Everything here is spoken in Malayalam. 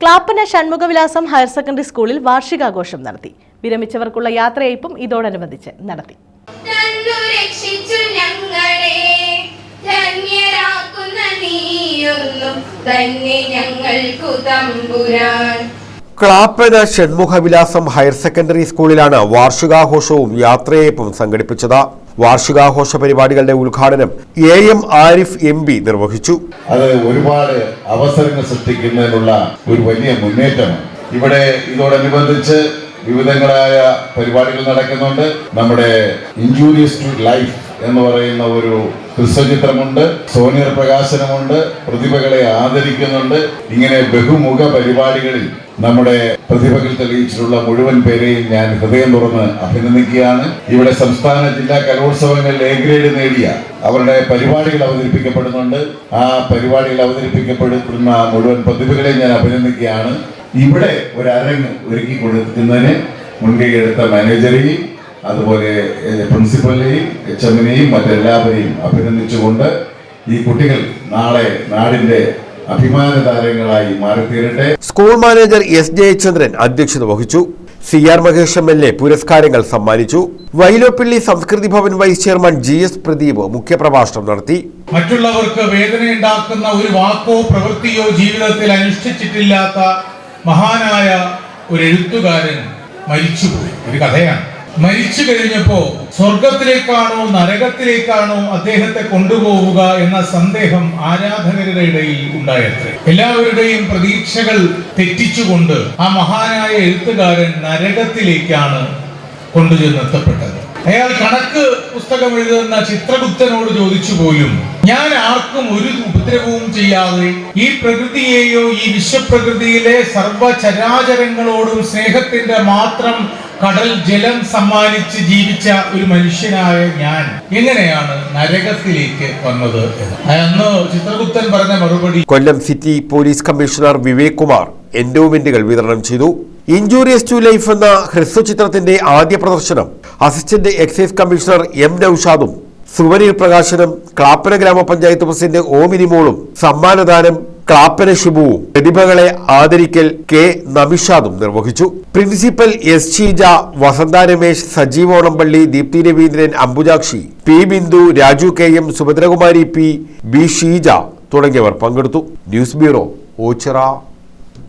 ക്ലാപ്പന ഷൺമുഖവിലാസം ഹയർ സെക്കൻഡറി സ്കൂളിൽ വാർഷികാഘോഷം നടത്തി. വിരമിച്ചവർക്കുള്ള യാത്രയയപ്പും ഇതോടനുബന്ധിച്ച് നടത്തി. തന്നു രക്ഷിച്ചു ഞങ്ങളെ ധന്യരാക്കുന്ന നീയൊന്നും തന്നെ ഞങ്ങൾക്കു തമ്പുരാൻ. ക്ലാപ്പന ഷൺമുഖവിലാസം ഹയർ സെക്കൻഡറി സ്കൂളിലാണ് വാർഷികാഘോഷവും യാത്രയയപ്പും സംഘടിപ്പിച്ചത്. വാർഷികാഘോഷ പരിപാടികളുടെ ഉദ്ഘാടനം A M Arif M P നിർവഹിച്ചു. അത് ഒരുപാട് അവസരങ്ങൾ സൃഷ്ടിക്കുന്നതിനുള്ള ഒരു വലിയ മുന്നേറ്റമാണ്. ഇവിടെ ഇതോടനുബന്ധിച്ച് വിവിധങ്ങളായ പരിപാടികൾ നടക്കുന്നുണ്ട്. നമ്മുടെ ഇഞ്ചൂരിയസ് ടു ലൈഫ് എന്ന് പറയുന്ന ഒരു ഹ്രസ്വചിത്രമുണ്ട്. സോനിയർ പ്രകാശനമുണ്ട്. പ്രതിഭകളെ ആദരിക്കുന്നുണ്ട്. ഇങ്ങനെ ബഹുമുഖ പരിപാടികളിൽ നമ്മുടെ പ്രതിഭകൾ തെളിയിച്ചിട്ടുള്ള മുഴുവൻ പേരെയും ഞാൻ ഹൃദയം തുറന്ന് അഭിനന്ദിക്കുകയാണ്. ഇവിടെ സംസ്ഥാന ജില്ലാ കലോത്സവങ്ങളിൽ എ ഗ്രേഡ് നേടിയ അവരുടെ പരിപാടികൾ അവതരിപ്പിക്കപ്പെടുന്നുണ്ട്. ആ പരിപാടികൾ അവതരിപ്പിക്കപ്പെടുന്ന മുഴുവൻ പ്രതിഭകളെ ഞാൻ അഭിനന്ദിക്കുകയാണ്. ഇവിടെ ഒരു അരങ്ങ് ഒരുക്കി കൊടുക്കുന്നതിന് മുൻകൈ എടുത്ത മാനേജറെയും അതുപോലെ പ്രിൻസിപ്പലിനെയും എച്ച് എമ്മിനെയും മറ്റെല്ലാവരെയും അഭിനന്ദിച്ചുകൊണ്ട് ഈ കുട്ടികൾ നാളെ നാടിന്റെ അഭിമാന താരങ്ങളായി മാറിത്തീരട്ടെ. സ്കൂൾ മാനേജർ എസ് ജയചന്ദ്രൻ അധ്യക്ഷത വഹിച്ചു. C R Mahesh M L A പുരസ്കാരങ്ങൾ സമ്മാനിച്ചു. Vyloppilly Samskriti Bhavan vice chairman G S Pradeep മുഖ്യപ്രഭാഷണം നടത്തി. മറ്റുള്ളവർക്ക് വേദനയുണ്ടാക്കുന്ന ഒരു വാക്കോ പ്രവൃത്തിയോ ജീവിതത്തിൽ അനുഷ്ഠിച്ചിട്ടില്ലാത്ത മഹാനായ ഒരു എഴുത്തുകാരൻ മരിച്ചുപോയി. ഒരു കഥയാണ്. മരിച്ചു കഴിഞ്ഞപ്പോ സ്വർഗത്തിലേക്കാണോ നരകത്തിലേക്കാണോ അദ്ദേഹത്തെ കൊണ്ടുപോവുക എന്ന സന്ദേഹം ആരാധകരുടെ ഇടയിൽ ഉണ്ടായത് എല്ലാവരുടെയും പ്രതീക്ഷകൾ തെറ്റിച്ചുകൊണ്ട് ആ മഹാനായ എഴുത്തുകാരൻ നരകത്തിലേക്കാണ് കൊണ്ടുചെന്നെത്തപ്പെട്ടത്. അയാൾ കണക്ക് പുസ്തകം എഴുതുന്ന ചിത്രഗുപ്തനോട് ചോദിച്ചു പോലും ഞാൻ ആർക്കും ഒരു ഉപദ്രവവും ചെയ്യാതെ ഈ പ്രകൃതിയെയോ ഈ വിശ്വപ്രകൃതിയിലെ സർവചരാചരങ്ങളോടും സ്നേഹത്തിന്റെ മാത്രം കടൽ ജലം സമ്മാനിച്ച് ജീവിച്ച ഒരു മനുഷ്യനായ ഞാൻ എങ്ങനെയാണ് നരകത്തിലേക്ക് വന്നത് എന്ന്. ചിത്രഗുപ്തൻ പറഞ്ഞ മറുപടി Kollam city police commissioner Vivek Kumar എൻഡോമെന്റുകൾ വിതരണം ചെയ്തു. ഇഞ്ചൂറിയസ് ടു ലൈഫ് എന്ന ഹ്രസ്വചിത്രത്തിന്റെ ആദ്യ പ്രദർശനം അസിസ്റ്റന്റ് എക്സൈസ് കമ്മീഷണർ എം നൌഷാദും സുവനീർ പ്രകാശനം ക്ലാപ്പന ഗ്രാമപഞ്ചായത്ത് പ്രസിഡന്റ് ഓ മിനിമോളും സമ്മാനദാനം ക്ലാപ്പന ഷിബുവും പ്രതിഭകളെ ആദരിക്കൽ കെ നമിഷാദും നിർവഹിച്ചു. Principal S Sheeja Vasantha Ramesh Sajeev Onampally Deepthi Raveendran Ambujakshi P Bindu Raju K M Subhadrakumari P B Sheeja തുടങ്ങിയവർ പങ്കെടുത്തു. News bureau Ochira.